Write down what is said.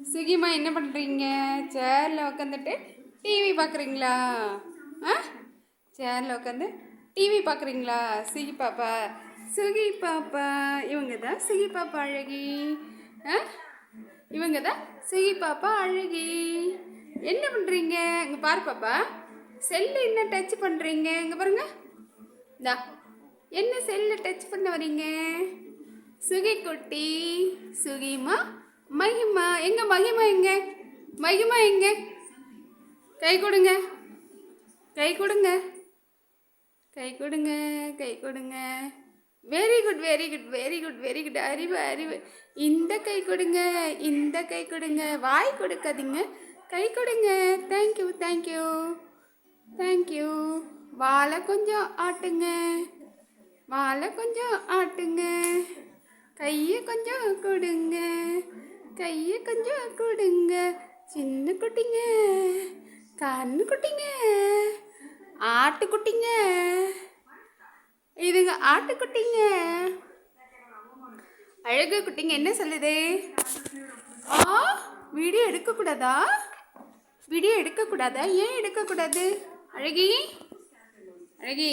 என்ன பண்ணுறீங்க சேரில் உட்காந்துட்டு டிவி பார்க்குறீங்களா ஆ? சேரில் உட்காந்து டிவி பார்க்குறீங்களா சுகி பாப்பா. சுகி பாப்பா. இவங்க தான் சுகி பாப்பா அழகி. ஆ? இவங்க தான் சுகி பாப்பா அழகி. என்ன பண்ணுறீங்க இங்கே பாரு பாப்பா. செல்லு என்ன டச் பண்ணுறீங்க இங்கே பாருங்க. இந்தா. என்ன செல்லு டச் பண்ண வரீங்க சுகி குட்டி சுகிமா மை மகிமா எங்க மகிமா எங்க கை கொடுங்க. கை கொடுங்க. கை கொடுங்க. கை கொடுங்க. Very good very good very good very good அறிவு அறிவு. இந்த கை கொடுங்க. இந்த கை கொடுங்க. வாய் கொடுக்காதீங்க. கை கொடுங்க. தேங்க்யூ தேங்க்யூ தேங்க்யூ வாழை கொஞ்சம் ஆட்டுங்க. வாழை கொஞ்சம் ஆட்டுங்க. கையை கொஞ்சம் கொடுங்க. கையை கொஞ்சம் கொடுங்க. சின்ன குட்டிங்க. கண்ணு குட்டிங்க. ஆட்டுக்குட்டிங்க இதுங்க ஆட்டுக்குட்டிங்க அழகு குட்டிங்க என்ன சொல்லுது? ஆ வீடியோ எடுக்கக்கூடாதா? வீடியோ எடுக்கக்கூடாதா? ஏன் எடுக்கக்கூடாது? அழகி? அழகி.